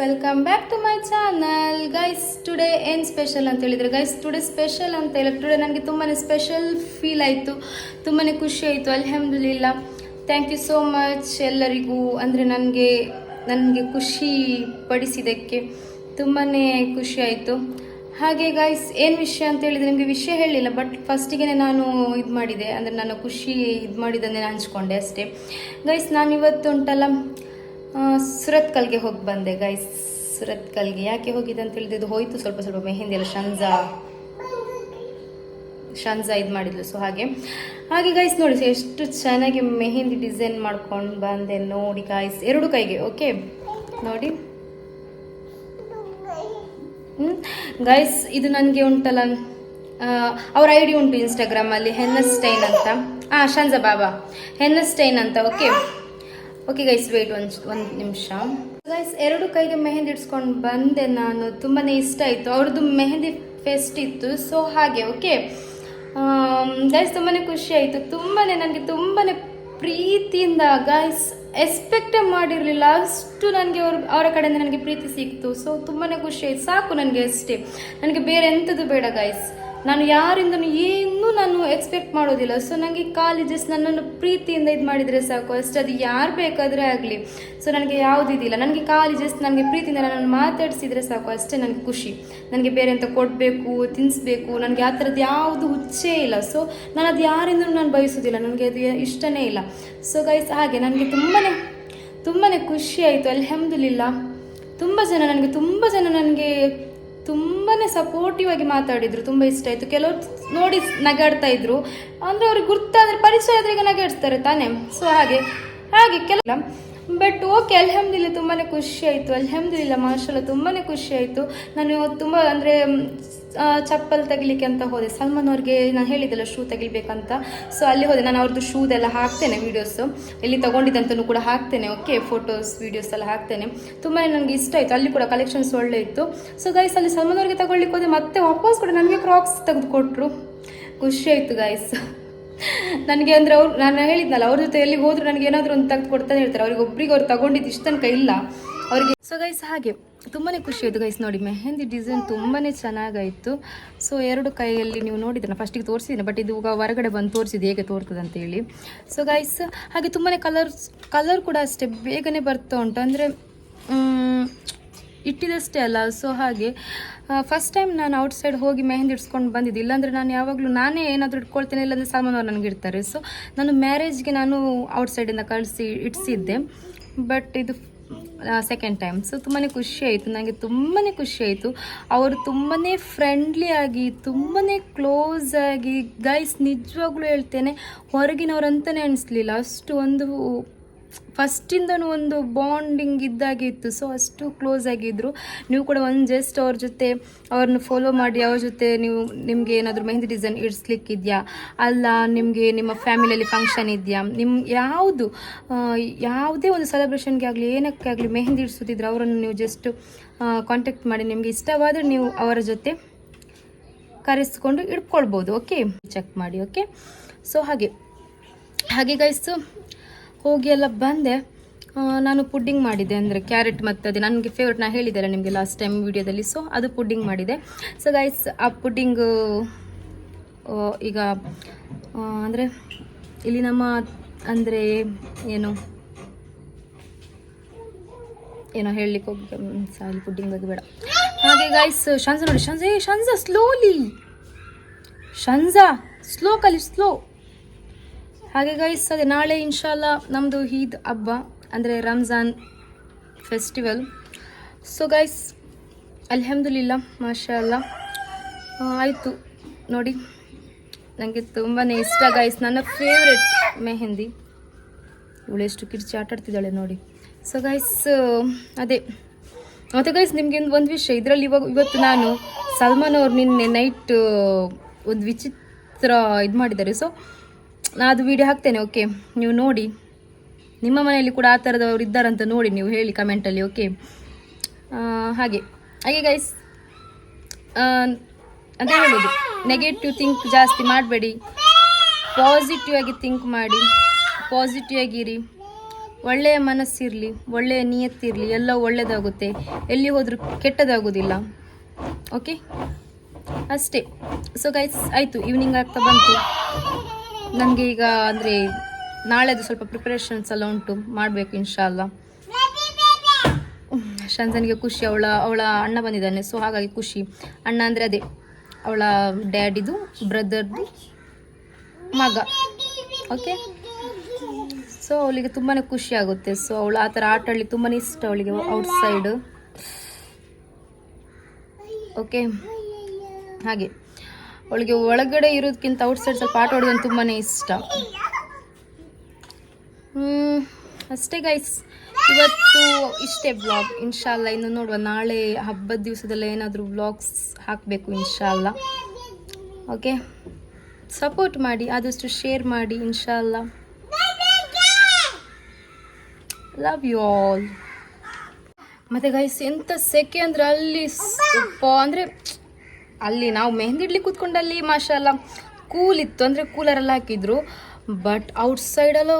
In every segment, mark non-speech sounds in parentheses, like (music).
Welcome back to my channel guys today ಏನು special ಅಂತ ಹೇಳಿದರೆ ಗೈಸ್ ಟುಡೇ ಸ್ಪೆಷಲ್ ಅಂತ ಹೇಳಿ ಟುಡೇ ನನಗೆ ತುಂಬಾ ಸ್ಪೆಷಲ್ ಫೀಲ್ ಆಯಿತು ತುಂಬಾ ಖುಷಿ ಆಯಿತು, ಅಲ್ಹಮ್ದುಲಿಲ್ಲ. ಥ್ಯಾಂಕ್ ಯು ಸೋ ಮಚ್ ಎಲ್ಲರಿಗೂ. ಅಂದರೆ ನನಗೆ ನನಗೆ ಖುಷಿ ಪಡಿಸಿದ್ದಕ್ಕೆ ತುಂಬಾ ಖುಷಿ ಆಯಿತು. ಹಾಗೆ ಗೈಸ್ ಏನು ವಿಷಯ ಅಂತ ಹೇಳಿದರೆ ನಿಮಗೆ ವಿಷಯ ಹೇಳಿಲ್ಲ ಬಟ್ ಫಸ್ಟಿಗೆ ನಾನು ಇದು ಮಾಡಿದೆ, ಅಂದರೆ ನನ್ನ ಖುಷಿ ಇದು ಮಾಡಿದ್ದನ್ನೇ ನಾನು ಹಂಚ್ಕೊಂಡೆ ಅಷ್ಟೇ. ಗೈಸ್ ನಾನು ಇವತ್ತು ಉಂಟಲ್ಲ ಸುರತ್ಕಲ್ಗೆ ಹೋಗಿ ಬಂದೆ ಗೈಸ್ ಸುರತ್ಕಲ್ಗೆ ಯಾಕೆ ಹೋಗಿದ್ದೆ ಅಂತ ಹೇಳಿದ್ರೆ ಇದು ಹೋಯ್ತು ಸ್ವಲ್ಪ ಸ್ವಲ್ಪ ಮೆಹಂದಿ ಎಲ್ಲ ಶಂಜಾ ಶಂಜಾ ಇದು ಮಾಡಿದ್ಲು ಸೊ ಹಾಗೆ. ಹಾಗೆ ಗೈಸ್ ನೋಡಿ ಎಷ್ಟು ಚೆನ್ನಾಗಿ ಮೆಹಂದಿ ಡಿಸೈನ್ ಮಾಡ್ಕೊಂಡು ಬಂದೆ ನೋಡಿ ಗೈಸ್ ಎರಡು ಕೈಗೆ ಓಕೆ ನೋಡಿ. ಗೈಸ್ ಇದು ನನಗೆ ಉಂಟಲ್ಲ. ಅವ್ರ ಐ ಡಿ ಉಂಟು ಇನ್ಸ್ಟಾಗ್ರಾಮಲ್ಲಿ ಹೆನ್ನಸ್ಟೈನ್ ಅಂತ. ಹಾಂ ಶಂಜಾ ಬಾಬಾ. ಹೆನ್ನಸ್ಟೈನ್ ಅಂತ ಓಕೆ ಓಕೆ ಗೈಸ್ ವೇಟ್ ಒಂದು ಒಂದು ನಿಮಿಷ ಗೈಸ್ ಎರಡು ಕೈಗೆ ಮೆಹಂದಿ ಇಡ್ಸ್ಕೊಂಡು ಬಂದೆ ನಾನು. ತುಂಬಾ ಇಷ್ಟ ಆಯಿತು. ಅವ್ರದ್ದು ಮೆಹಂದಿ ಫೆಸ್ಟ್ ಇತ್ತು ಸೊ ಹಾಗೆ ಓಕೆ ಗೈಸ್ ತುಂಬಾ ಖುಷಿ ಆಯಿತು. ತುಂಬಾ ನನಗೆ ತುಂಬಾ ಪ್ರೀತಿಯಿಂದ ಗೈಸ್ ಎಕ್ಸ್ಪೆಕ್ಟೇ ಮಾಡಿರಲಿಲ್ಲ. ಅಷ್ಟು ನನಗೆ ಅವ್ರ, ಅವರ ಕಡೆಯಿಂದ ನನಗೆ ಪ್ರೀತಿ ಸಿಕ್ತು. ಸೊ ತುಂಬಾ ಖುಷಿ ಆಯಿತು. ಸಾಕು ನನಗೆ ಅಷ್ಟೇ. ನನಗೆ ಬೇರೆ ಎಂಥದ್ದು ಬೇಡ ಗೈಸ್ ನಾನು ಯಾರಿಂದನೂ ಏನೂ ನಾನು ಎಕ್ಸ್ಪೆಕ್ಟ್ ಮಾಡೋದಿಲ್ಲ. ಸೊ ನನಗೆ ಕಾಲೇಜಸ್ ನನ್ನನ್ನು ಪ್ರೀತಿಯಿಂದ ಇದು ಮಾಡಿದರೆ ಸಾಕು. ಅಷ್ಟೇ ಅದು ಯಾರು ಬೇಕಾದರೆ ಆಗಲಿ. ಸೊ ನನಗೆ ಯಾವುದಿದಿಲ್ಲ ನನಗೆ ಕಾಲೇಜಸ್ ನನಗೆ ಪ್ರೀತಿಯಿಂದ ನನ್ನನ್ನು ಮಾತಾಡಿಸಿದರೆ ಸಾಕು. ಅಷ್ಟೇ ನನಗೆ ಖುಷಿ. ನನಗೆ ಬೇರೆ ಅಂತ ಕೊಡಬೇಕು ತಿನ್ನಿಸ್ಬೇಕು ನನಗೆ ಆ ಥರದ್ದು ಯಾವುದು ಹುಚ್ಚೇ ಇಲ್ಲ. ಸೊ ನಾನು ಅದು ಯಾರಿಂದ ನಾನು ಬಯಸೋದಿಲ್ಲ. ನನಗೆ ಅದು ಇಷ್ಟನೇ ಇಲ್ಲ. ಸೊ ಗೈಸ್ ಹಾಗೆ ನನಗೆ ತುಂಬಾ ತುಂಬಾ ಖುಷಿ ಆಯಿತು. ಅಲ್ಹಮ್ದುಲಿಲ್ಲ. ತುಂಬ ಜನ ನನಗೆ ತುಂಬ ಜನ ನನಗೆ ತುಂಬಾ ಸಪೋರ್ಟಿವ್ ಆಗಿ ಮಾತಾಡಿದ್ರು, ತುಂಬ ಇಷ್ಟ ಆಯಿತು. ಕೆಲವರು ನೋಡಿ ನಗಾಡ್ತಾ ಇದ್ರು. ಅಂದರೆ ಅವ್ರಿಗೆ ಗುರ್ತಾದ್ರೆ ಪರಿಚಯ ಆದ್ರೆ ಈಗ ನಗಾಡ್ತಾರೆ ತಾನೇ. ಸೊ ಹಾಗೆ ಹಾಗೆ ಕೆಲ ಬಟ್ ಓಕೆ ಅಲ್ಹಮ್ದಿಲ್ಲ ತುಂಬಾ ಖುಷಿ ಆಯಿತು. ಅಲ್ಹಮ್ದಿಲ್ಲ ಮಾರ್ಷಲ್ಲ ತುಂಬಾ ಖುಷಿ ಆಯಿತು. ನಾನು ತುಂಬ ಅಂದರೆ ಚಪ್ಪಲ್ ತೆಗಿಲಿಕ್ಕೆ ಅಂತ ಹೋದೆ. ಸಲ್ಮಾನ್ ಅವ್ರಿಗೆ ನಾನು ಹೇಳಿದ್ದೆಲ್ಲ ಶೂ ತೆಗಿಬೇಕಂತ. ಸೊ ಅಲ್ಲಿ ಹೋದೆ. ನಾನು ಅವ್ರದ್ದು ಶೂದೆಲ್ಲ ಹಾಕ್ತೇನೆ ವೀಡಿಯೋಸು ಎಲ್ಲಿ ತೊಗೊಂಡಿದ್ದಂತಲೂ ಕೂಡ ಹಾಕ್ತೇನೆ. ಓಕೆ ಫೋಟೋಸ್ ವೀಡಿಯೋಸ್ ಎಲ್ಲ ಹಾಕ್ತೇನೆ. ತುಂಬಾ ನನಗೆ ಇಷ್ಟ ಆಯಿತು. ಅಲ್ಲಿ ಕೂಡ ಕಲೆಕ್ಷನ್ಸ್ ಒಳ್ಳೆ ಇತ್ತು. ಸೊ ಗೈಸ್ ಅಲ್ಲಿ ಸಲ್ಮಾನ್ ಅವ್ರಿಗೆ ತಗೊಳ್ಳಿಕ್ಕೆ ಹೋದೆ. ಮತ್ತೆ ವಾಪಸ್ ಕೂಡ ನನಗೆ ಕ್ರಾಕ್ಸ್ ತೆಗೆದುಕೊಟ್ರು ಖುಷಿ ಆಯಿತು ಗೈಸ್ ನನಗೆ ಅಂದರೆ ಅವ್ರು ನಾನು ಹೇಳಿದ್ನಲ್ಲ, ಅವ್ರ ಜೊತೆ ಎಲ್ಲಿ ಹೋದ್ರು ನನಗೆ ಏನಾದರೂ ಒಂದು ತೆಗೆದು ಕೊಡ್ತಾನೆ ಹೇಳ್ತಾರೆ ಅವ್ರಿಗೆ ಒಬ್ರಿಗೆ ಅವ್ರು ತಗೊಂಡಿದ್ದು ಇಷ್ಟು ತನಕ ಇಲ್ಲ. ಅವರಿಗೆ ಸೊ ಗೈಸ್ ಹಾಗೆ. ತುಂಬಾ ಖುಷಿ ಆಯಿತು ಗೈಸ್ ನೋಡಿ, ಮೆಹಂದಿ ಡಿಸೈನ್ ತುಂಬಾ ಚೆನ್ನಾಗಾಯಿತು. ಸೊ ಎರಡು ಕೈಯಲ್ಲಿ ನೀವು ನೋಡಿದ್ರೆ ಫಸ್ಟಿಗೆ ತೋರಿಸಿದ್ದೀನಿ ಬಟ್ ಇದು ಹೊರಗಡೆ ಬಂದು ತೋರಿಸಿದ್ದು ಹೇಗೆ ತೋರ್ತದೆ ಅಂತೇಳಿ ಸೊ ಗೈಸ್ ಹಾಗೆ ತುಂಬಾ ಕಲರ್ಸ್ ಕಲರ್ ಕೂಡ ಅಷ್ಟೇ, ಬೇಗನೆ ಬರ್ತಾ ಉಂಟು. ಅಂದರೆ ಇಟ್ಟಿದಷ್ಟೇ ಅಲ್ಲ. ಸೊ ಹಾಗೆ ಫಸ್ಟ್ ಟೈಮ್ ನಾನು ಔಟ್ ಸೈಡ್ ಹೋಗಿ ಮೆಹಂದಿ ಇಡ್ಸ್ಕೊಂಡು ಬಂದಿದ್ದು. ಇಲ್ಲಾಂದರೆ ನಾನು ಯಾವಾಗಲೂ ನಾನೇ ಏನಾದರೂ ಇಟ್ಕೊಳ್ತೇನೆ, ಇಲ್ಲಾಂದರೆ ಸಾಮಾನು ಅವ್ರು ನನಗೆ ಇಡ್ತಾರೆ. ಸೊ ನಾನು ಮ್ಯಾರೇಜ್ಗೆ ನಾನು ಔಟ್ ಸೈಡಿಂದ ಕಳಿಸಿ ಇಡಿಸಿದ್ದೆ. ಬಟ್ ಇದು ಸೆಕೆಂಡ್ ಟೈಮ್ ಸೊ ತುಂಬಾ ಖುಷಿ ಆಯಿತು. ನನಗೆ ತುಂಬಾ ಖುಷಿ ಆಯಿತು. ಅವರು ತುಂಬಾ ಫ್ರೆಂಡ್ಲಿ ಆಗಿ ತುಂಬಾ ಕ್ಲೋಸ್ ಆಗಿ ಗೈಸ್ ನಿಜವಾಗ್ಲೂ ಹೇಳ್ತೇನೆ ಹೊರಗಿನವ್ರಂತಲೇ ಅನಿಸ್ಲಿಲ್ಲ. ಅಷ್ಟು ಒಂದು ಫಸ್ಟಿಂದನೂ ಒಂದು ಬಾಂಡಿಂಗ್ ಇದ್ದಾಗೆ ಇತ್ತು. ಸೊ ಅಷ್ಟು ಕ್ಲೋಸ್ ಆಗಿದ್ದರು ನೀವು ಕೂಡ ಒಂದು ಜಸ್ಟ್ ಅವ್ರ ಜೊತೆ ಅವ್ರನ್ನ ಫಾಲೋ ಮಾಡಿ, ಅವ್ರ ಜೊತೆ ನೀವು ನಿಮಗೆ ಏನಾದರೂ ಮೆಹಂದಿ ಡಿಸೈನ್ ಇಡ್ಸ್ಲಿಕ್ಕಿದೆಯಾ? ಅಲ್ಲ, ನಿಮಗೆ ನಿಮ್ಮ ಫ್ಯಾಮಿಲಿಯಲ್ಲಿ ಫಂಕ್ಷನ್ ಇದೆಯಾ? ನಿಮ್ಮ ಯಾವುದು ಯಾವುದೇ ಒಂದು ಸೆಲೆಬ್ರೇಷನ್ಗೆ ಆಗಲಿ, ಏನಕ್ಕೆ ಆಗಲಿ ಮೆಹಂದಿ ಇಡಿಸೋದಿದ್ರೆ ಅವರನ್ನು ನೀವು ಜಸ್ಟ್ ಕಾಂಟ್ಯಾಕ್ಟ್ ಮಾಡಿ. ನಿಮಗೆ ಇಷ್ಟವಾದರೆ ನೀವು ಅವರ ಜೊತೆ ಕರೆಸ್ಕೊಂಡು ಇಟ್ಕೊಳ್ಬೋದು ಓಕೆ ಚೆಕ್ ಮಾಡಿ ಓಕೆ ಸೊ ಹಾಗೆ. ಹಾಗೆ ಗೈಸು ಹೋಗಿ ಎಲ್ಲ ಬಂದೆ ನಾನು ಪುಡ್ಡಿಂಗ್ ಮಾಡಿದೆ ಅಂದರೆ ಕ್ಯಾರೆಟ್ ಮತ್ತು ಅದೇ ನನಗೆ ಫೇವ್ರೆಟ್ ನಾನು ಹೇಳಿದ್ದೆಲ್ಲ ನಿಮಗೆ ಲಾಸ್ಟ್ ಟೈಮ್ ವಿಡಿಯೋದಲ್ಲಿ ಸೊ ಅದು ಪುಡ್ಡಿಂಗ್ ಮಾಡಿದೆ. ಸೊ ಗೈಸ್ ಆ ಪುಡ್ಡಿಂಗು ಈಗ ಅಂದರೆ ಇಲ್ಲಿ ನಮ್ಮ, ಅಂದರೆ ಏನು, ಏನೋ ಹೇಳಲಿಕ್ಕೆ ಹೋಗಿ ಸಾಲಿ ಪುಡ್ಡಿಂಗ್ ಬಗ್ಗೆ ಬೇಡ. ಹಾಗೆ ಗೈಸ್ ಶಂಜ ನೋಡಿ. ಶಂಜ, ಏ, ಶಂಜ ಸ್ಲೋಲಿ ಶಂಜಾ ಸ್ಲೋ ಕಲಿ ಸ್ಲೋ ಹಾಗೆ ಗೈಸ್ ಅದೇ ನಾಳೆ ಇನ್ಶಾಲ್ಲ ನಮ್ಮದು ಈದ್ ಹಬ್ಬ, ಅಂದರೆ ರಂಜಾನ್ ಫೆಸ್ಟಿವಲ್ ಸೊ ಗೈಸ್ ಅಲ್ಹಮ್ದುಲಿಲ್ಲ ಮಾಷಾ ಅಲ್ಲ ಆಯಿತು, ನೋಡಿ. ನನಗೆ ತುಂಬಾ ಇಷ್ಟ ಗೈಸ್ ನನ್ನ ಫೇವ್ರೆಟ್ ಮೆಹಂದಿ. ಇವಳು ಎಷ್ಟು ಕಿರ್ಚಿ ಆಟಾಡ್ತಿದ್ದಾಳೆ ನೋಡಿ. ಸೊ ಗೈಸ್ ಅದೇ. ಮತ್ತು ಗೈಸ್ ನಿಮಗೆ ಒಂದು ವಿಷಯ, ಇದರಲ್ಲಿ ಇವಾಗ ಇವತ್ತು ನಾನು ಸಲ್ಮಾನ್ ಅವ್ರು ನಿನ್ನೆ ನೈಟ್ ಒಂದು ವಿಚಿತ್ರ ಇದು ಮಾಡಿದ್ದಾರೆ. ಸೊ ನಾನು ಅದು ವಿಡಿಯೋ ಹಾಕ್ತೇನೆ ಓಕೆ ನೀವು ನೋಡಿ. ನಿಮ್ಮ ಮನೆಯಲ್ಲಿ ಕೂಡ ಆ ಥರದವರು ಇದ್ದಾರಂತ ನೋಡಿ ನೀವು ಹೇಳಿ ಕಮೆಂಟಲ್ಲಿ ಓಕೆ ಹಾಗೆ. ಹಾಗೆ ಗೈಸ್ ಅಂತ ಹೇಳೋದು ನೆಗೆಟಿವ್ ಥಿಂಕ್ ಜಾಸ್ತಿ ಮಾಡಬೇಡಿ. ಪಾಸಿಟಿವ್ ಆಗಿ ಥಿಂಕ್ ಮಾಡಿ. ಪಾಸಿಟಿವ್ ಆಗಿರಿ ಒಳ್ಳೆಯ ಮನಸ್ಸಿರಲಿ, ಒಳ್ಳೆಯ ನಿಯತ್ತಿರಲಿ ಎಲ್ಲ ಒಳ್ಳೆಯದಾಗುತ್ತೆ ಎಲ್ಲಿ ಹೋದರೂ ಕೆಟ್ಟದಾಗೋದಿಲ್ಲ. ಓಕೆ ಅಷ್ಟೇ. ಸೊ ಗೈಸ್ ಆಯಿತು. ಈವ್ನಿಂಗ್ ಆಗ್ತಾ ಬಂತು. ನನಗೆ ಈಗ ಅಂದರೆ ನಾಳೆದು ಸ್ವಲ್ಪ ಪ್ರಿಪ್ರೇಷನ್ಸ್ ಎಲ್ಲ ಉಂಟು, ಮಾಡಬೇಕು ಇನ್ಶಾಲ್ಲ ಶಂಜನಿಗೆ ಖುಷಿ, ಅವಳ ಅವಳ ಅಣ್ಣ ಬಂದಿದ್ದಾನೆ ಸೊ ಹಾಗಾಗಿ ಖುಷಿ. ಅಣ್ಣ ಅಂದರೆ ಅದೇ, ಅವಳ ಡ್ಯಾಡಿದು ಬ್ರದರ್ದು ಮಗ. ಓಕೆ ಸೊ ಅವಳಿಗೆ ತುಂಬಾ ಖುಷಿ ಆಗುತ್ತೆ. ಸೊ ಅವಳು ಆ ಥರ ಆಟ ಆಡಲಿಕ್ಕೆ ತುಂಬಾ ಇಷ್ಟ ಅವಳಿಗೆ ಔಟ್ ಸೈಡ್ ಓಕೆ ಹಾಗೆ. ಅವಳಿಗೆ ಒಳಗಡೆ ಇರೋದಕ್ಕಿಂತ ಔಟ್ ಸೈಡ್ ಸ್ವಲ್ಪ ಆಟ ಆಡೋದು ತುಂಬಾ ಇಷ್ಟ. ಅಷ್ಟೇ ಗೈಸ್ ಇವತ್ತು ಇಷ್ಟೇ ಬ್ಲಾಗ್ ಇನ್ಶಾಲ್ಲ ಇನ್ನು ನೋಡುವ. ನಾಳೆ ಹಬ್ಬದ ದಿವಸದಲ್ಲ ಏನಾದರೂ ವ್ಲಾಗ್ಸ್ ಹಾಕಬೇಕು ಇನ್ಶಾಲ್ಲ. ಓಕೆ ಸಪೋರ್ಟ್ ಮಾಡಿ, ಆದಷ್ಟು ಶೇರ್ ಮಾಡಿ ಇನ್ಶಾಲ್ಲ. ಲವ್ ಯು ಆಲ್ ಮತ್ತು ಗೈಸ್ ಎಂಥ ಸೆಕೆ ಅಂದರೆ ಅಲ್ಲಿ ಅಂದರೆ ಅಲ್ಲಿ ನಾವು ಮೆಹಂದಿ ಇಡ್ಲಿಕ್ಕೆ ಕೂತ್ಕೊಂಡಲ್ಲಿ ಮಾಷಲ್ಲ ಕೂಲ್ ಇತ್ತು, ಅಂದರೆ ಕೂಲರೆಲ್ಲ ಹಾಕಿದ್ರು. ಬಟ್ ಔಟ್ ಸೈಡೆಲ್ಲ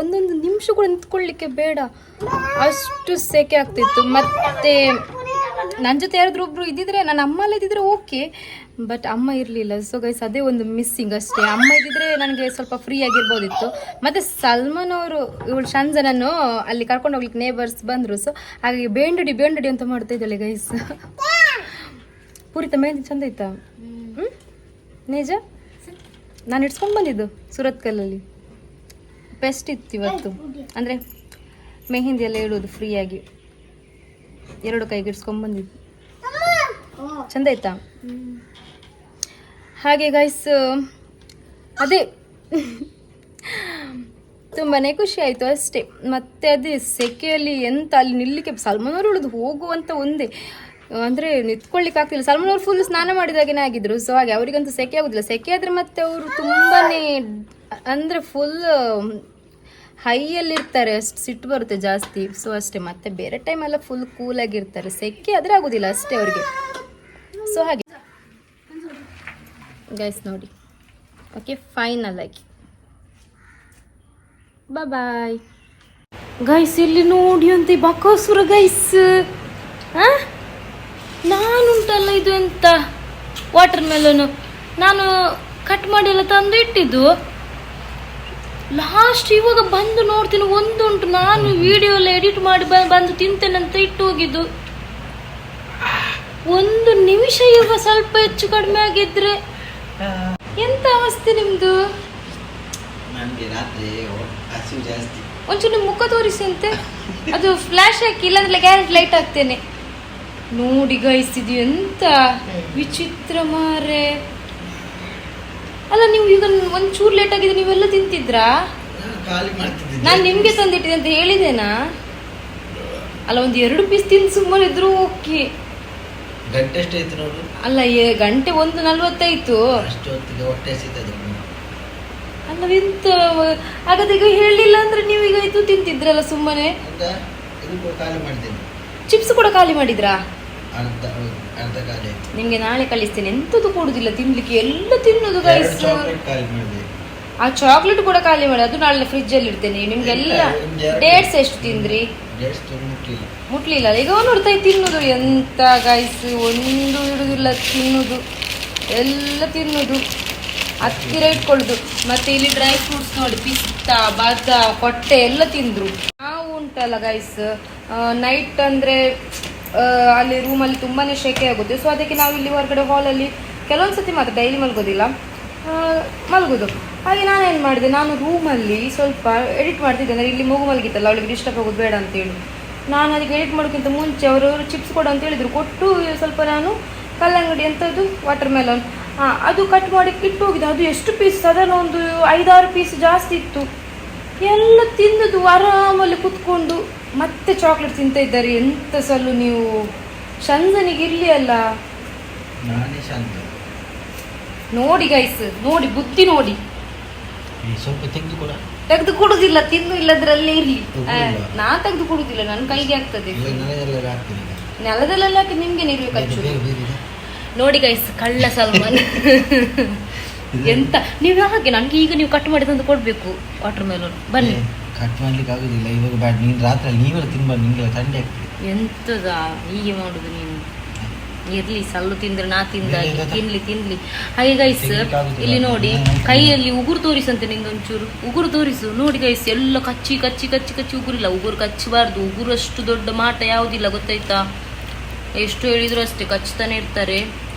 ಒಂದೊಂದು ನಿಮಿಷ ಕೂಡ ನಿಂತ್ಕೊಳ್ಳಿಕ್ಕೆ ಬೇಡ. ಅಷ್ಟು ಸೆಕೆ ಆಗ್ತಿತ್ತು. ಮತ್ತೆ ನನ್ನ ಜೊತೆ ಯಾರಾದ್ರೂ ಒಬ್ರು ಇದ್ದಿದ್ರೆ, ನನ್ನ ಅಮ್ಮ ಎಲ್ಲ ಇದ್ದಿದ್ರೆ ಓಕೆ ಬಟ್ ಅಮ್ಮ ಇರಲಿಲ್ಲ. ಸೊ ಗೈಸ್ ಅದೇ ಒಂದು ಮಿಸ್ಸಿಂಗ್ ಅಷ್ಟೇ. ಅಮ್ಮ ಇದ್ದಿದ್ರೆ ನನಗೆ ಸ್ವಲ್ಪ ಫ್ರೀ ಆಗಿರ್ಬೋದಿತ್ತು. ಮತ್ತೆ ಸಲ್ಮಾನ್ ಅವರು, ಇವಳು ಶಂಜನನ್ನು ಅಲ್ಲಿ ಕರ್ಕೊಂಡು ಹೋಗ್ಲಿಕ್ಕೆ ನೇಬರ್ಸ್ ಬಂದರು. ಸೊ ಹಾಗಾಗಿ ಬೇಂಡುಡಿ ಬೇಂಡುಡಿ ಅಂತ ಮಾಡ್ತಾ ಇದ್ದಾಳೆ ಗೈಸ್ (laughs) ಪೂರಿತ ಮೆಹಂದಿ ಚಂದ ಆಯ್ತಾ ಹ್ಮ್. ನಿಜ? ನಾನು ಇಡ್ಸ್ಕೊಂಡು ಬಂದಿದ್ದು ಸುರತ್ ಕಲ್ಲಲ್ಲಿ. ಬೆಸ್ಟ್ ಇತ್ತು ಇವತ್ತು. ಅಂದರೆ ಮೆಹಂದಿ ಎಲ್ಲ ಇಡೋದು ಫ್ರೀಯಾಗಿ ಎರಡು ಕೈಗೆ ಇಡ್ಸ್ಕೊಂಡು ಬಂದಿದ್ದು. ಚಂದ ಆಯ್ತಾ ಹಾಗೆ ಗೈಸ್ ಅದೇ. ತುಂಬಾನೇ ಖುಷಿ ಆಯಿತು ಅಷ್ಟೇ. ಮತ್ತೆ ಅದೇ ಸೆಕೆಯಲ್ಲಿ ಎಂತ ಅಲ್ಲಿ ನಿಲ್ಲಿಕ್ಕೆ ಸಲ್ಮಾನ್ ಅವರು ಉಳಿದು ಹೋಗುವಂತ ಒಂದೇ. ಅಂದರೆ ನಿಂತ್ಕೊಳ್ಳಿಕ್ಕೆ ಆಗ್ತಿಲ್ಲ. ಸಲ್ಮಾನ್ ಅವರು ಫುಲ್ ಸ್ನಾನ ಮಾಡಿದಾಗೇನೆ ಆಗಿದ್ರು. ಸೊ ಹಾಗೆ ಅವರಿಗಂತೂ ಸೆಕೆ ಆಗೋದಿಲ್ಲ. ಸೆಕೆ ಆದರೆ ಮತ್ತೆ ಅವರು ತುಂಬಾನೇ ಅಂದರೆ ಫುಲ್ ಹೈಯಲ್ಲಿರ್ತಾರೆ. ಅಷ್ಟು ಸಿಟ್ಟು ಬರುತ್ತೆ ಜಾಸ್ತಿ. ಸೊ ಅಷ್ಟೇ. ಮತ್ತೆ ಬೇರೆ ಟೈಮೆಲ್ಲ ಫುಲ್ ಕೂಲಾಗಿರ್ತಾರೆ ಸೆಕೆ ಆದರೆ ಆಗೋದಿಲ್ಲ ಅಷ್ಟೇ ಅವರಿಗೆ. ಸೊ ಹಾಗೆ. ಗೈಸ್ ನೋಡಿ. ಓಕೆ ಫೈನಲ್ ಆಗಿ. ಬಾಯ್ ಗೈಸ್ ಇಲ್ಲಿ ನೋಡಿ ಅಂತ, ಬಕೋಸುರ ಗೈಸ್ ಗೈಸ್ ನಾನುಂಟಲ್ಲ ಇದು ಎಂತ? ವಾಟರ್ ಮೆಲನು ನಾನು ಕಟ್ ಮಾಡಿ ಎಲ್ಲ ತಂದು ಇಟ್ಟಿದ್ದು ಲಾಸ್ಟ್ ಇವಾಗ ಬಂದು ನೋಡ್ತೀನಿ ಒಂದು ಉಂಟು ನಾನು ವಿಡಿಯೋ ಎಲ್ಲ ಎಡಿಟ್ ಮಾಡಿ ಬಂದು ತಿಂತೇನೆ ಅಂತ ಇಟ್ಟು ಹೋಗಿದ್ದು. ಒಂದು ನಿಮಿಷ ಇವಾಗ ಸ್ವಲ್ಪ ಹೆಚ್ಚು ಕಡಿಮೆ ಆಗಿದ್ರೆ ಎಂತ ಅವಸ್ಥೆ ನಿಮ್ದು? ನನಗೆ ರಾತ್ರಿ ಹಸಿವು ಜಾಸ್ತಿ. ಒಂಚೂರು ನಿಮ್ ಮುಖ ತೋರಿಸಿ ಅಂತೆ. ಅದು ಫ್ಲಾಶ್ ಹಾಕಿ ಇಲ್ಲಾಂದ್ರೆ ಗ್ಯಾರಂಟಿ ಲೈಟ್ ಹಾಕ್ತೇನೆ. ನೋಡಿ ಗೈಸ್ ಇದು ಎಂತ ವಿಚಿತ್ರ ಮಾರೆ. ಅಲ್ಲ ನೀವು ಈಗ ಒಂಚೂರು ಲೇಟ್ ಆಗಿದೆ ನೀವೆಲ್ಲ ತಿಂತಿದ್ರಾ? ನಾನು ನಿಮ್ಗೆ ತಂದಿಟ್ಟಿದೆ ಅಂತ ಹೇಳಿದೇನಾ ಅಲ್ಲ ಒಂದು ಎರಡು ಪೀಸ್ ತಿಂದು ಸುಮ್ಮನೆ ಇದ್ರು ಓಕೆ. ಅಲ್ಲ ಗಂಟೆ ಒಂದು ನಲ್ವತ್ತಾಯ್ತು ಅಲ್ಲ ಎಂತ ಹಾಗಾದ್ರೆ ಈಗ ಹೇಳಿಲ್ಲ ಅಂದ್ರೆ ನೀವು ಈಗ ಇದು ತಿಂತಿದ್ರಲ್ಲ ಸುಮ್ಮನೆ? ಅಂತ ಚಿಪ್ಸ್ ಕೂಡ ಖಾಲಿ ಮಾಡಿದ್ರಾ? ಅಂತ ಖಾಲಿ ನಿಮ್ಗೆ ನಾಳೆ ಕಳಿಸ್ತೇನೆ. ಎಂತದು ಕೊಡುದಿಲ್ಲ ತಿನ್ಲಿಕ್ಕೆ. ಎಲ್ಲ ತಿನ್ನುದು ಗೈಸ್ ಚಾಕ್ಲೇಟ್ ಖಾಲಿ ಮಾಡಿದೆ ಆ ಚಾಕ್ಲೇಟ್ ಕೂಡ ಖಾಲಿ ಮಾಡಿ. ಅದು ನಾಳೆ ಫ್ರಿಜ್ ಅಲ್ಲಿ ಇಡ್ತೇನೆ. ನಿಮ್ಗೆಲ್ಲ ಡೇಟ್ಸ್ ಎಷ್ಟು ತಿಂದ್ರಿ? ಡೇಟ್ಸ್ ಮುಟ್ಲಿಲ್ಲ. ಮುಟ್ಲಿಲ್ಲ. ಈಗ ನೋಡ್ತಾ ತಿನ್ನುದು. ಎಂತ ಗೈಸ್ ಒಂದು ಇಡುದಿಲ್ಲ ತಿನ್ನುದು. ಎಲ್ಲ ತಿನ್ನುದು. ಹತ್ತಿರ ಇಟ್ಕೊಳ್ಳುದು. ಮತ್ತೆ ಇಲ್ಲಿ ಡ್ರೈ ಫ್ರೂಟ್ಸ್ ನೋಡಿ ಪಿಸ್ತಾ ಬಾದ ಕೊಟ್ಟೆ ಎಲ್ಲ ತಿಂದ್ರು. ನಾವು ಉಂಟಲ್ಲ ಗೈಸ್ ನೈಟ್ ಅಂದ್ರೆ ಅಲ್ಲಿ ರೂಮಲ್ಲಿ ತುಂಬಾ ಶೆಕೆ ಆಗುತ್ತೆ. ಸೊ ಅದಕ್ಕೆ ನಾವು ಇಲ್ಲಿ ಹೊರಗಡೆ ಹಾಲಲ್ಲಿ ಕೆಲವೊಂದ್ಸತಿ ಮಾತ್ರ ಡೈಲಿ ಮಲ್ಗೋದಿಲ್ಲ. ಮಲಗೋದು. ಹಾಗೆ ಹಾಗೆ ನಾನೇನು ಮಾಡಿದೆ? ನಾನು ರೂಮಲ್ಲಿ ಸ್ವಲ್ಪ ಎಡಿಟ್ ಮಾಡ್ತಿದ್ದೆ. ಅಂದರೆ ಇಲ್ಲಿ ಮಗು ಮಲಗಿತ್ತಲ್ಲ, ಅವಳಿಗೆ ಡಿಸ್ಟರ್ಬ್ ಆಗೋದು ಬೇಡ ಅಂತೇಳಿ ನಾನು ಅದಕ್ಕೆ ಎಡಿಟ್ ಮಾಡೋಕ್ಕಿಂತ ಮುಂಚೆ ಅವರು ಚಿಪ್ಸ್ ಕೊಡು ಅಂತ ಹೇಳಿದರು. ಕೊಟ್ಟು ಸ್ವಲ್ಪ ನಾನು ಕಲ್ಲಂಗಡಿ ಅಂತದ್ದು ವಾಟರ್ ಮೆಲನ್ ಹಾಂ ಅದು ಕಟ್ ಮಾಡಿ ಇಟ್ಟು ಹೋಗಿದೆ ಅದು ಎಷ್ಟು ಪೀಸ್ ಅದನ್ನು ಒಂದು ಐದಾರು ಪೀಸ್ ಜಾಸ್ತಿ ಇತ್ತು. ಎಲ್ಲ ತಿಂದದ್ದು ಆರಾಮಲ್ಲಿ ಕುತ್ಕೊಂಡು ಮತ್ತೆ ಚಾಕ್ಲೇಟ್ ತಿಂತ ಇದ್ದಾರೆ. ಎಂತ ಸಲ್ಲು ನೀವು? ಶಂಜನಿಗೆ ಇರ್ಲಿ ಅಲ್ಲ? ನಾನೇ ಶಾಂತ ನೋಡಿ ಗೈಸ್ ನೋಡಿ ಬುತ್ತಿ ನೋಡಿ. ಈ ಸ್ವಲ್ಪ ತೆಗೆದು ಕೂಡ. ತೆಗೆದು ಕೊಡುದಿಲ್ಲ ತಿನ್ನು ಇಲ್ಲದ್ರಲ್ಲೇ ಇರ್ಲಿ. ಆ. ನಾ ತೆಗೆದು ಕೊಡುದಿಲ್ಲ ನನ್ನ ಕೈಗೆ ಆಗ್ತದೆ. ಇಲ್ಲ ನನಗೆಲ್ಲ ಹಾಕ್ತೀನಿ ಈಗ. ನೆಲದಲ್ಲೆಲ್ಲ ನಿಮ್ಗೆ ನೀರು ಖರ್ಚು ಬೇರೆ ಬೇರೆ ಇದೆ. ನೋಡಿ ಗೈಸ್ ಕಳ್ಳ ಸಲ್ಮಾನ್. (laughs) ಎಂತ? ನೀವು ಹಾಗೆ ನನಗೆ ಈಗ ನೀವು ಕಟ್ ಮಾಡಿ ತಂದು ಕೊಡ್ಬೇಕು ವಾಟರ್ ಮೆಲನ್ ಬನ್ನಿ. ಕಟ್ ಮಾಡ್ಲಿಕ್ಕೆ ಆಗುದಿಲ್ಲ. ಇವಾಗ ಬ್ಯಾಡ್ ನೀನು ರಾತ್ರಿ ನೀವೆಲ್ಲ ತಿನ್ಬಾರ್ದು ನಿಂಗೆಲ್ಲ ಥಂಡಿ ಆಗ್ತದೆ. ಎಂತದ? ಹೀಗೆ ಮಾಡುದು ನೀನು. ಇರ್ಲಿ ಸಲ್ಲು ತಿಂದ್ರೆ ನಾ ತಿಂದ. ತಿನ್ಲಿ ತಿನ್ಲಿ. ಹಾಗೆ ಗೈಸ್ ಇಲ್ಲಿ ನೋಡಿ ಕೈಯಲ್ಲಿ ಉಗುರು ತೋರಿಸಂತೆ ನಿಂಗೆ ಒಂಚೂರು. ಉಗುರು ತೋರಿಸು. ನೋಡಿ ಗೈಸ್ ಎಲ್ಲ ಕಚ್ಚಿ ಕಚ್ಚಿ ಕಚ್ಚಿ ಕಚ್ಚಿ ಉಗುರಿಲ್ಲ. ಉಗುರು ಕಚ್ಚಬಾರ್ದು. ಉಗುರು ಅಷ್ಟು ದೊಡ್ಡ ಮಾಟ ಯಾವುದಿಲ್ಲ ಗೊತ್ತಾಯ್ತಾ? ಎಷ್ಟು ಹೇಳಿದ್ರು ಅಷ್ಟೇ ಕಚ್ತಾನೆ ಇರ್ತಾರೆ.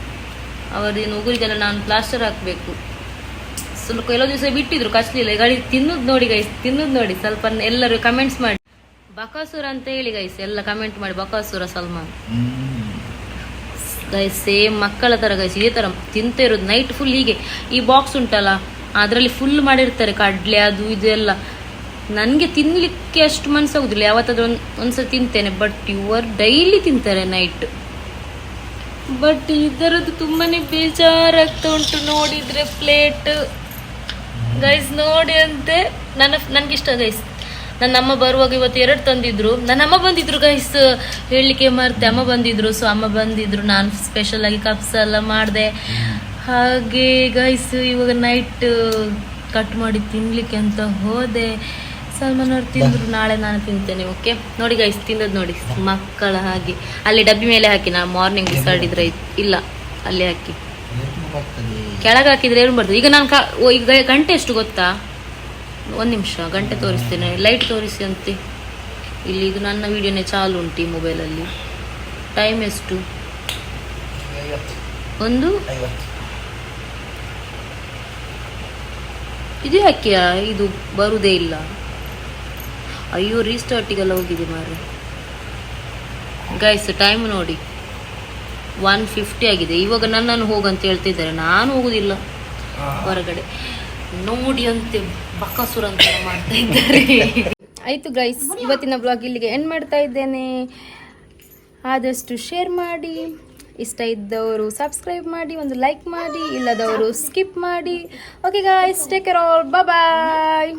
ಅವರದೇನು ಉಗುರಿಗೆಲ್ಲ ನಾನು ಪ್ಲಾಸ್ಟರ್ ಹಾಕಬೇಕು. ಸ್ವಲ್ಪ ಕೆಲವು ದಿವಸ ಬಿಟ್ಟಿದ್ರು ಕಚ್ಚಲಿಲ್ಲ ಗಾಳಿ ತಿನ್ನೋದು ನೋಡಿ ಗೈಸ್ ತಿನ್ನೋದು ನೋಡಿ. ಸ್ವಲ್ಪ ಎಲ್ಲರೂ ಕಮೆಂಟ್ಸ್ ಮಾಡಿ. ಬಕಾಸುರ ಅಂತ ಹೇಳಿ ಗೈಸ್ ಎಲ್ಲ ಕಮೆಂಟ್ ಮಾಡಿ. ಬಕಾಸುರ ಸಲ್ಮಾನ್. ಗೈಸ್ ಸೇಮ್ ಮಕ್ಕಳ ತರ ಗೈಸ್ ಇದೇ ತರ ತಿಂತ ಇರೋದು. ನೈಟ್ ಫುಲ್ ಹೀಗೆ. ಈ ಬಾಕ್ಸ್ ಉಂಟಲ್ಲ ಅದರಲ್ಲಿ ಫುಲ್ ಮಾಡಿರ್ತಾರೆ ಕಡ್ಲೆ ಅದು ಇದು ಎಲ್ಲ. ನನಗೆ ತಿನ್ಲಿಕ್ಕೆ ಅಷ್ಟು ಮನಸ್ಸಾಗುದಿಲ್ಲ ಯಾವತ್ತಾದ್ರೂ ಒಂದು ಒಂದ್ಸಲ ತಿಂತೇನೆ ಬಟ್ ಇವರು ಡೈಲಿ ತಿಂತಾರೆ ನೈಟ್ ಬಟ್ ಇದರದ್ದು ತುಂಬಾನೇ ಬೇಜಾರಾಗ್ತಾ ಉಂಟು ನೋಡಿದ್ರೆ ಪ್ಲೇಟ್. ಗೈಸ್ ನೋಡಿ ಅಂತೆ, ನನ್ನ ಇಷ್ಟ ಗೈಸ್ ನನ್ನ ಅಮ್ಮ ಬರುವಾಗ ಇವತ್ತು ಎರಡು ತಂದಿದ್ರು. ನನ್ನ ಅಮ್ಮ ಬಂದಿದ್ರು ಗೈಸ್ ಹೇಳಲಿಕ್ಕೆ ಮರ್ತೆ, ಅಮ್ಮ ಬಂದಿದ್ರು ಸೊ ಅಮ್ಮ ಬಂದಿದ್ರು. ನಾನು ಸ್ಪೆಷಲ್ ಆಗಿ ಕಪ್ಸ್ ಎಲ್ಲ ಮಾಡಿದೆ. ಹಾಗೆ ಗೈಸ್ ಇವಾಗ ನೈಟ್ ಕಟ್ ಮಾಡಿ ತಿನ್ಲಿಕ್ಕೆ ಅಂತ ಹೋದೆ. ಸಲ್ಮಾನ್ ಅವ್ರು ತಿಂದ್ರು, ನಾಳೆ ನಾನು ತಿಂತೇನೆ ಓಕೆ ನೋಡಿ ಗೈಸ್ ತಿಂದದ್ ನೋಡಿ, ಮಕ್ಕಳ ಹಾಗೆ. ಅಲ್ಲಿ ಡಬ್ಬಿ ಮೇಲೆ ಹಾಕಿ ನಾ ಮಾರ್ನಿಂಗ್ ಬಿಸಾಡಿದ್ರೆ ಇಲ್ಲ, ಅಲ್ಲಿ ಹಾಕಿ. ಕೆಳಗೆ ಹಾಕಿದ್ರೆ ಏನು ಬರ್ತದೆ? ಈಗ ನಾನು ಈಗ ಗಂಟೆ ಎಷ್ಟು ಗೊತ್ತಾ? ಒಂದು ನಿಮಿಷ, ಗಂಟೆ ತೋರಿಸ್ತೇನೆ. ಲೈಟ್ ತೋರಿಸಿ ಅಂತೆ. ಇಲ್ಲಿ ಇದು ನನ್ನ ವಿಡಿಯೋನೇ ಚಾಲು ಉಂಟು ಈ ಮೊಬೈಲಲ್ಲಿ ಟೈಮ್ ಎಷ್ಟು? ಒಂದು? ಇದು ಯಾಕೆಯಾ ಇದು ಬರುವುದೇ ಇಲ್ಲ? ಅಯ್ಯೋ ರೀಸ್ಟಾರ್ಟಿಗೆಲ್ಲ ಹೋಗಿದೆ ಮಾರೆ ಗೈಸ್ ಟೈಮ್ ನೋಡಿ. ಒನ್ ಫಿಫ್ಟಿ ಆಗಿದೆ. ಇವಾಗ ನನ್ನನ್ನು ಹೋಗಂತ ಹೇಳ್ತಿದ್ದಾರೆ ನಾನು ಹೋಗುದಿಲ್ಲ ಹೊರಗಡೆ. ನೋಡಿ ಅಂತೆ, ಬಕಾಸುರ ಅಂತ ಮಾಡ್ತಾ ಇದ್ದಾರೆ. ಆಯ್ತು ಗೈಸ್ ಇವತ್ತಿನ ಬ್ಲಾಗ್ ಇಲ್ಲಿಗೆ ಎಂಡ್ ಮಾಡ್ತಾ ಇದ್ದೇನೆ. ಆದಷ್ಟು ಶೇರ್ ಮಾಡಿ. ಇಷ್ಟ ಇದ್ದವರು ಸಬ್ಸ್ಕ್ರೈಬ್ ಮಾಡಿ, ಒಂದು ಲೈಕ್ ಮಾಡಿ, ಇಲ್ಲದವರು ಸ್ಕಿಪ್ ಮಾಡಿ. Okay guys take care all bye